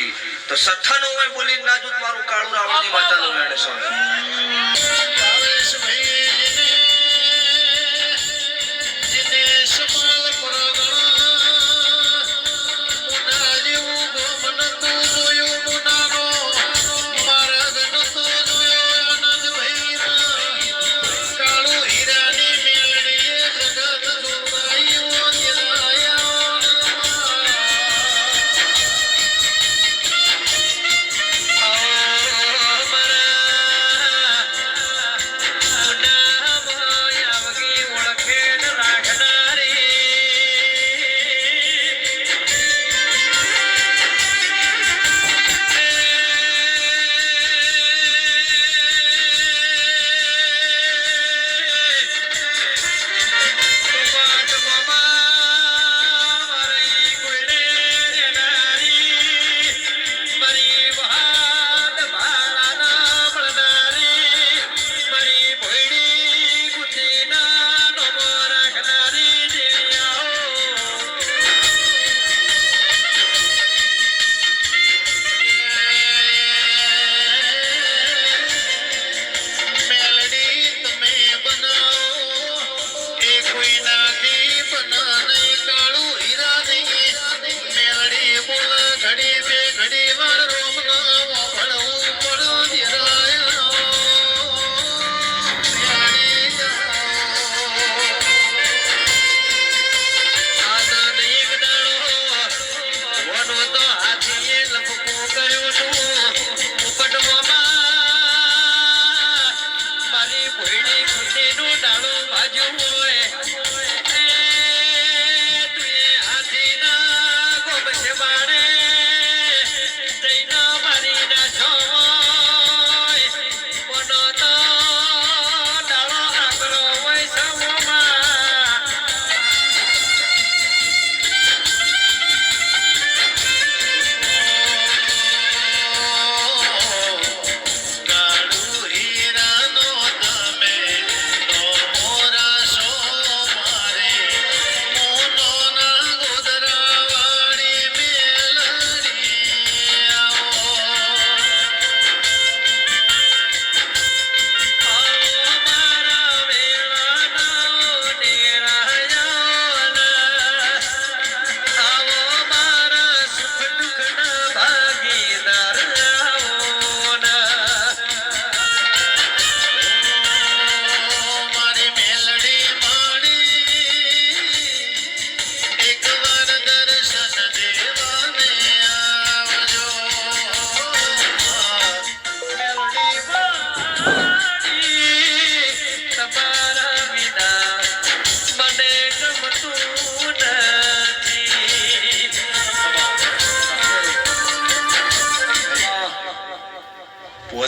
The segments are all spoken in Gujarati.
છી તો સઠ્ઠાનું હોય બોલી નાજુક મારું કાળું રાવણની માતાનું વેણ છે you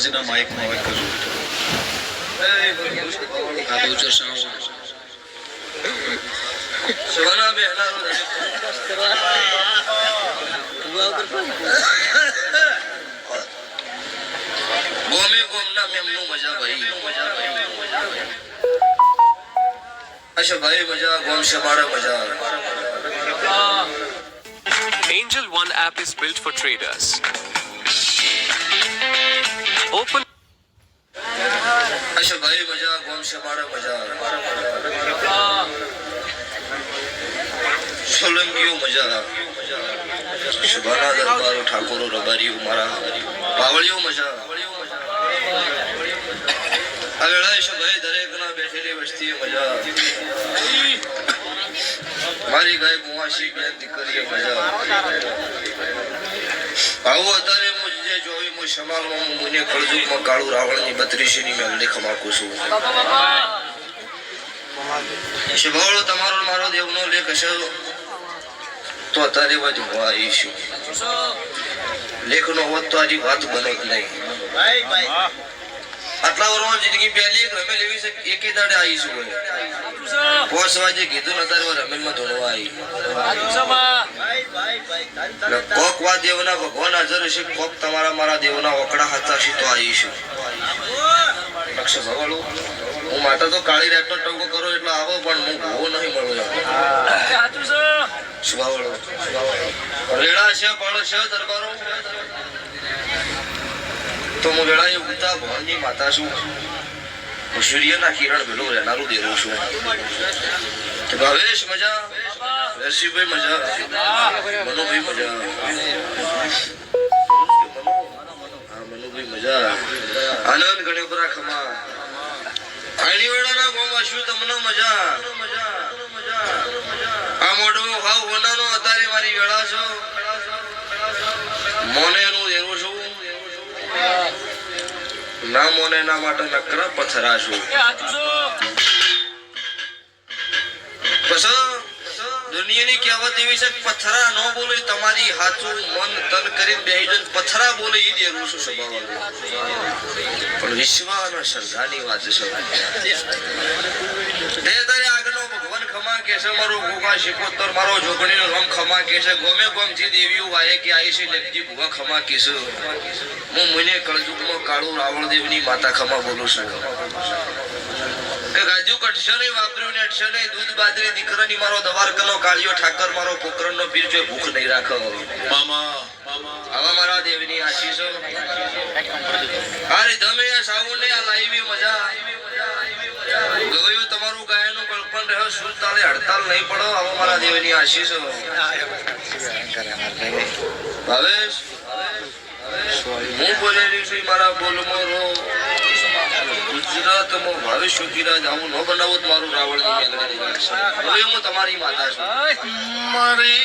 ભુવાજીના માઇકમાં અવાજ કરજો આ દૂજો સાઉન્ડ સવાના બેહનારો ગોમે ગોમના મેમનું મજા ભાઈ અચ્છા ભાઈ મજા ગોમ શબાડે મજા Angel One app is built for traders. Open અચ્છા ભાઈ મજા છે મારા મજા સોલંકીઓ મજા શુભાના દરબારો, ઠાકોરો, રબારીઓ, મારા પાવળીઓ મજા આ છે ભાઈ દરેકના બેઠેલી વસ્તી મજા મારી ગાય મુવાસી બેન, દીકરીએ મજા આવો અત્યારે હું જે હું મુને કળજુગમાં કાળું રાવણની બત્રીસીની મેલડી ખમાકું છું. શિભાવળો તમારો ને મારો દેવનો લેખ હશે તો અત્યારે હું. આવીશું લેખનો હોત તો આજી વાત બનો જ નહીં આટલા વર્ષમાં જિંદગી પહેલી એક રમેલ એવી છે એકે દાડે આવીશું ભાઈ પોસ વાજે કીધું ને અત્યારે રમેલમાં ધોળવા આવી. કોક વા દેવના ભગવાન હાજર હશે કોક તમારા મારા દેવના ઓકડા હતા છે તો આવીશું લક્ષ ભગવાડું હું માટે તો કાળી રાતનો ટંકો કરો એટલે આવો પણ હું ભૂવો નહીં મળું સુભાવળો રેડા છે પણ છે દરબારો? તો હું વેળા એ ઉગતા ભવનની માતા છું. હું સૂર્યના કિરણ ભેલો રહેનારું દેવું છું. ભાવેશ, મજા? રસીભાઈ મજા? મનુભાઈ, મજા? હા મજા? આનંદ ગણેપરા ખમા. આણીવાડાના શું તમને મજા? આ મોઢો હાવ હોનાનો અત્યારે વેળા છો. મોને ના મોને ના માટે નકરા પથરા દુનિયાની કહેવત એવી છે પથરા ન બોલે તમારી હાથું મન તન કરીને બેહી જાય પથરા બોલે એ દેરું છું સ્વભાવ પણ વિશ્વ અને શ્રદ્ધાની વાત છે તે તારે આગળનો ભગવાન ખમા કે છે મારો ગોગા શિકોતર મારો જોગણીનો રંગ ખમા કે છે ગોમે થી દેવીઓ વાય કે આઈ છે લેખજી ભુવા ખમા કે છે હું મને કળજુગમાં કાળું રાવણ દેવની માતા ખમા બોલું છું. કે ગાજુ કટશે નહીં વાપર્યું ને અટશે નહીં દૂધ બાજરી દીકરાની મારો દવાર કનો કાળિયો ઠાકર મારો પોકરણનો પીર જો ભૂખ નહીં રાખો. મામા આવા મારા દેવની આશીષો અરે તમે આ સાવણ ને આ લાઈવી મજા. ગવાયું તમારું ગાયનું કલ્પન રહ્યો સુર તાળે હડતાલ નહીં પડો? આવો મારા દેવની આશીષો. ભાવેશ, હું બોલેલી છું, મારા બોલમાં રો ગુજરાતમાં ભાવેશ સુધીરાજ, આવું ન બનાવો મારું રાવણ હવે હું તમારી માતા છું. મારી